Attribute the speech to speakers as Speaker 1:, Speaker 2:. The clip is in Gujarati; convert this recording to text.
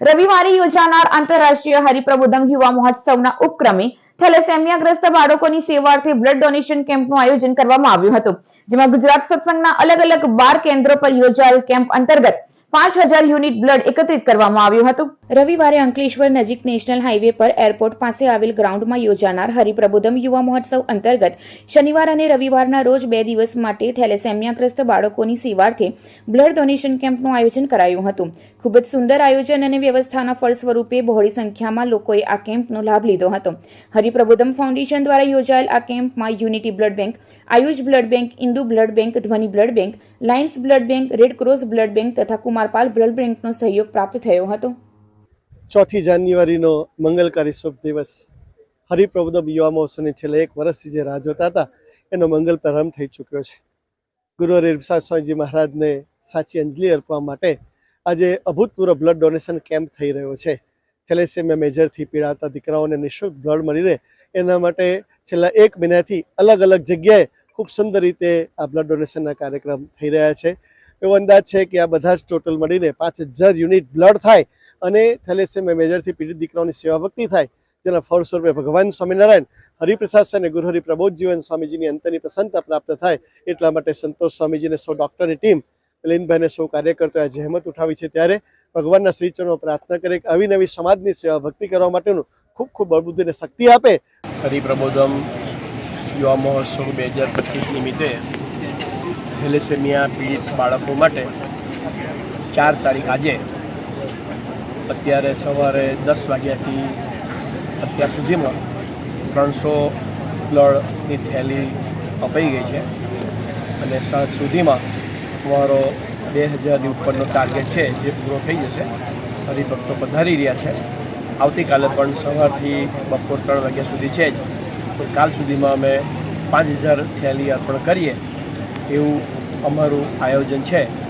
Speaker 1: રવિવારે યોજાનાર આંતરરાષ્ટ્રીય હરિપ્રબોધમ યુવા મહોત્સવના ઉપક્રમે થેલેસેમિયાગ્રસ્ત બાળકોની સેવાર્થે બ્લડ ડોનેશન કેમ્પનું આયોજન કરવામાં આવ્યું હતું, જેમાં ગુજરાત સત્સંગના અલગ અલગ બાર કેન્દ્રો પર યોજાયેલ કેમ્પ અંતર્ગત પાંચ હજાર યુનિટ બ્લડ એકત્રિત કરવામાં આવ્યું હતું. રવિવારે અંકલેશ્વર નજીક નેશનલ હાઈવે પર એરપોર્ટ પાસે આવેલ ગ્રાઉન્ડમાં યોજાનાર હરિપ્રબોધમ યુવા મહોત્સવ અંતર્ગત શનિવાર અને રવિવારના રોજ બે દિવસ માટે થેલેસેમિયાગ્રસ્ત બાળકોની સેવાર્થે બ્લડ ડોનેશન કેમ્પનું આયોજન કરાયું હતું. ખૂબ જ સુંદર આયોજન અને વ્યવસ્થાના ફળ સ્વરૂપે બહોળી સંખ્યામાં લોકોએ આ કેમ્પનો લાભ લીધો હતો. હરિપ્રબોધમ ફાઉન્ડેશન દ્વારા યોજાયેલ આ કેમ્પમાં unity blood bank, Ayush blood bank, Indu blood bank, Dhwani blood bank, lions blood bank red cross blood bank તથા કુમારપાલ બ્લડ બેંકનો સહયોગ પ્રાપ્ત થયો હતો.
Speaker 2: ચોથી જાન્યુઆરીનો મંગલકારી શુભ દિવસ. હરિપ્રબોધમ યુવા મહોત્સવની છેલ્લા એક વર્ષથી જે રાહ જોતા હતા, એનો મંગલ પ્રારંભ થઈ ચૂક્યો છે. ગુરુ હરિપ્રસાદ સ્વામીજી મહારાજને સાચી અંજલિ અર્પવા માટે આજે અભૂતપૂર્વ બ્લડ ડોનેશન કેમ્પ થઈ રહ્યો છે. થેલેસેમિયા મેજરથી પીડાતા દીકરાઓને નિઃશુલ્ક બ્લડ મળી રહે, એના માટે છેલ્લા એક મહિનાથી અલગ અલગ જગ્યાએ ખૂબ સુંદર રીતે આ બ્લડ ડોનેશનના કાર્યક્રમ થઈ રહ્યા છે. એવો અંદાજ છે કે આ બધા જ ટોટલ મળીને પાંચ હજાર યુનિટ બ્લડ થાય અને થેલેસેમિયા મેજરથી પીડિત દીકરાઓની સેવા ભક્તિ થાય, જેના ફળ સ્વરૂપે ભગવાન સ્વામિનારાયણ, હરિપ્રસાદ અને ગુરુ હરિ પ્રબોધ જીવન સ્વામીજીની અંતરની પ્રસન્નતા પ્રાપ્ત થાય, એટલા માટે સંતોષ સ્વામીજીને સૌ ડૉક્ટરની ટીમ, લીનભાઈને સૌ કાર્યકર્તાઓએ જહેમત ઉઠાવી છે ત્યારે ભગવાનના શ્રીચરણો પ્રાર્થના કરે કે આવી નવી સમાજની સેવા ભક્તિ કરવા માટેનું ખૂબ ખૂબ બળબુદ્ધિ અને શક્તિ આપે.
Speaker 3: હરિપ્રબોધમ યુવા મહોત્સવ બે હજાર પચીસ નિમિત્તે થેલેસેમિયા પીડિત બાળકો માટે ચાર તારીખ આજે અત્યારે સવારે દસ વાગ્યાથી અત્યાર સુધીમાં ત્રણસો બ્લડની થેલી અપાઈ ગઈ છે. અને સાંજ સુધીમાં અમારો બે હજારની ઉપરનો ટાર્ગેટ છે જે પૂરો થઈ જશે. હરિભક્તો પધારી રહ્યા છે. આવતીકાલે પણ સવારથી બપોર ત્રણ વાગ્યા સુધી છે જ. તો કાલ સુધીમાં અમે પાંચ હજાર થેલી અર્પણ કરીએ. એવું અમારું આયોજન છે.